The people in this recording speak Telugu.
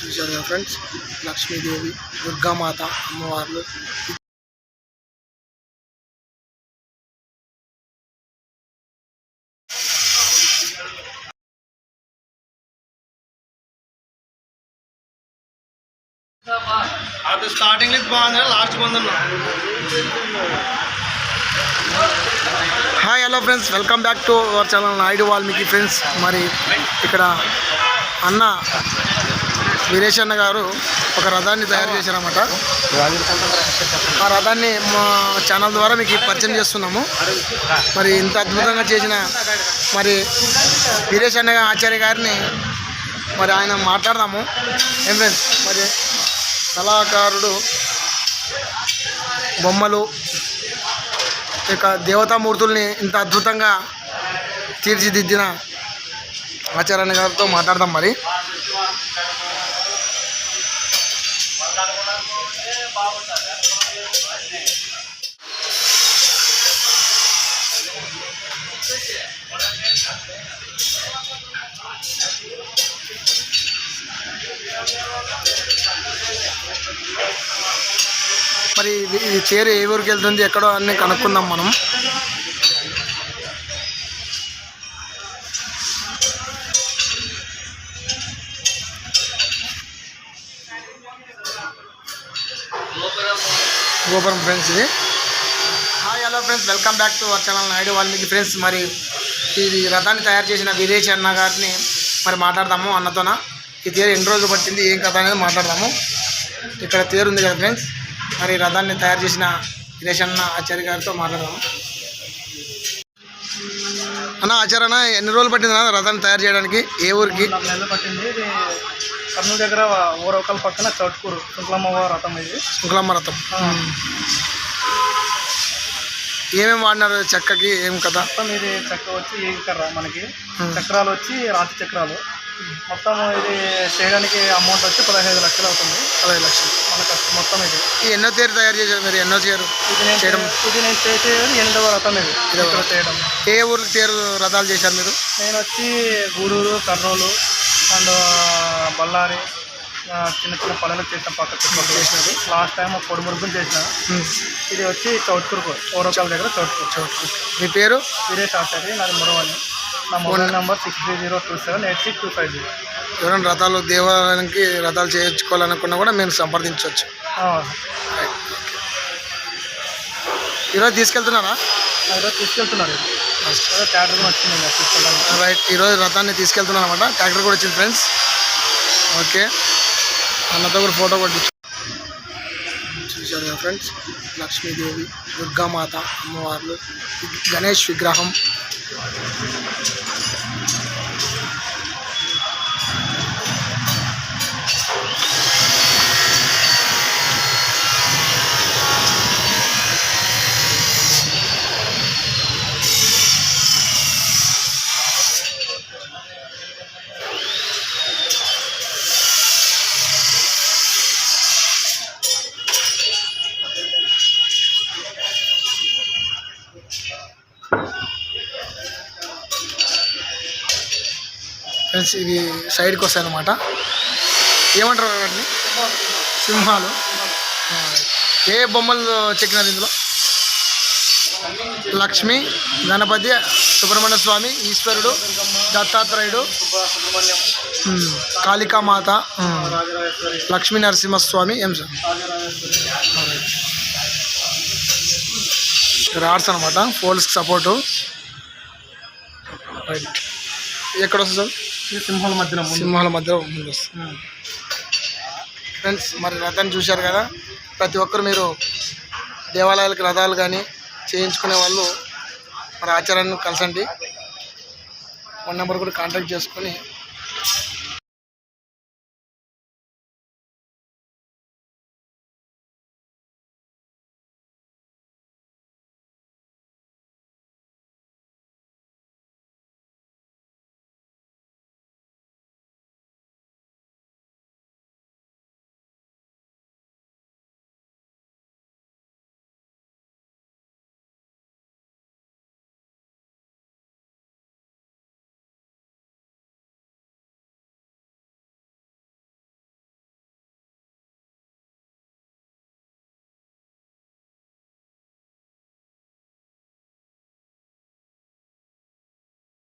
చూశారు కదా ఫ్రెండ్స్ లక్ష్మీదేవి దుర్గామాత అమ్మవార్లు. అది స్టార్టింగ్ బాగుంది లాస్ట్ బాగుందన్న hi hello friends welcome back to our channel Naidu Valmiki friends మరి ఇక్కడ అన్న వీరేష్ అన్న గారు ఒక రథాన్ని తయారు చేశారన్నమాట. ఆ రథాన్ని మా ఛానల్ ద్వారా మీకు పరిచయం చేస్తున్నాము. మరి ఇంత అద్భుతంగా చేసిన మరి వీరేష్ అన్న ఆచార్య గారిని మరి ఆయన మాట్లాడదాము. ఏం ఫ్రెండ్స్? మరి కళాకారుడు బొమ్మలు ఇక దేవతామూర్తుల్ని ఇంత అద్భుతంగా తీర్చిదిద్దిన ఆచార్య గారితో మాట్లాడదాం మరి. మరి ఇది- ఈ చీర ఏ ఊరికి వెళ్తుంది? ఎక్కడో అన్ని కనుక్కుందాం మనం. గోపురం ఫ్రెండ్స్ ఇది. Hi hello friends welcome back to our channel Naidu Valmiki friends మరి ఇది రథాన్ని తయారు చేసిన వీరేష్ అన్న గారిని మరి మాట్లాడదాము అన్నతోన. ఈ తేరు ఎన్ని రోజులు పట్టింది ఏం కథ అనేది మాట్లాడదాము. ఇక్కడ తేరు ఉంది కదా ఫ్రెండ్స్ మరి రథాన్ని తయారు చేసిన వీరేష్ అన్న ఆచార్య గారితో మాట్లాడదాము. అన్న ఆచార్య అన్న ఎన్ని రోజులు పట్టింది రథాన్ని తయారు చేయడానికి? ఏ ఊరికి? పట్టింది కర్నూలు దగ్గర ఊరవకల పక్కన చౌట్కూరు శుక్లమ్మ రథం ఇది. శుక్లమ్మ రథం ఏమేమి వాడినారు చెక్కకి? ఏం కథ? మొత్తం ఇది చక్ర వచ్చి ఈ కర్ర మనకి. చక్రాలు వచ్చి రాతి చక్రాలు. మొత్తం ఇది చేయడానికి అమౌంట్ వచ్చి పదహైదు లక్షలు అవుతుంది. పదహైదు లక్షలు. మన కష్టం మొత్తం ఇది. ఎన్నో తేరు తయారు చేశారు మీరు? ఎన్నో తేరు ఇది నేను చేయడం. ఇది నేను చేసేది ఎనిమిదవ రథం ఇది. ఇక్కడ చేయడం. ఏ ఊరికి తేరు రథాలు చేశారు మీరు? నేను వచ్చి గూడూరు కర్నూలు అండ్ బళ్ళారి చిన్న చిన్న పనులు చేసిన పక్క చుట్టుపక్కల. చేసినారు. లాస్ట్ టైం పొడి మురుగులు చేసిన. ఇది వచ్చి చౌట్కూరుకు ఓరకాల దగ్గర చౌట్కూరు మీ పేరు? వీరేష్ ఆచార్య నాది మురవని నా mobile number six three zero two seven eight six two five zero. ఎవరైనా రథాలు దేవాలయానికి రథాలు చేయించుకోవాలనుకున్నా కూడా మేము సంప్రదించవచ్చు. ఈరోజు తీసుకెళ్తున్నారా? ఈరోజు తీసుకెళ్తున్నారు. ఇది కూడా వచ్చింది రైట్ ఈరోజు రథాన్ని తీసుకెళ్తున్నాను అనమాట ట్రాక్టర్ కూడా వచ్చింది ఫ్రెండ్స్ ఓకే అన్నతో కూడా ఫోటో కొట్టించు చూశారు కదా ఫ్రెండ్స్ లక్ష్మీదేవి దుర్గామాత అమ్మవార్లు గణేష్ విగ్రహం. ఫ్రెండ్స్ ఇవి సైడ్కి వస్తాయి అనమాట ఏమంటారు వాటిని? సింహాలు. ఏ బొమ్మలు చెక్కినారు ఇందులో? లక్ష్మి గణపతి సుబ్రహ్మణ్య స్వామి ఈశ్వరుడు దత్తాత్రేయుడు కాళికామాత లక్ష్మీ నరసింహస్వామి ఏం సార్? రాడ్స్ అనమాట పోల్స్కి సపోర్టు. రైట్. ఎక్కడ వస్తుంది సార్? సింహాల మధ్యన ముందు. సింహాల మధ్యలో ముందు ఫ్రెండ్స్ మరి రథాన్ని చూశారు కదా? ప్రతి ఒక్కరు మీరు దేవాలయాలకు రథాలు కానీ చేయించుకునే వాళ్ళు మరి ఆచారాన్ని కలిసండి. ఫోన్ నెంబర్ కూడా కాంటాక్ట్ చేసుకొని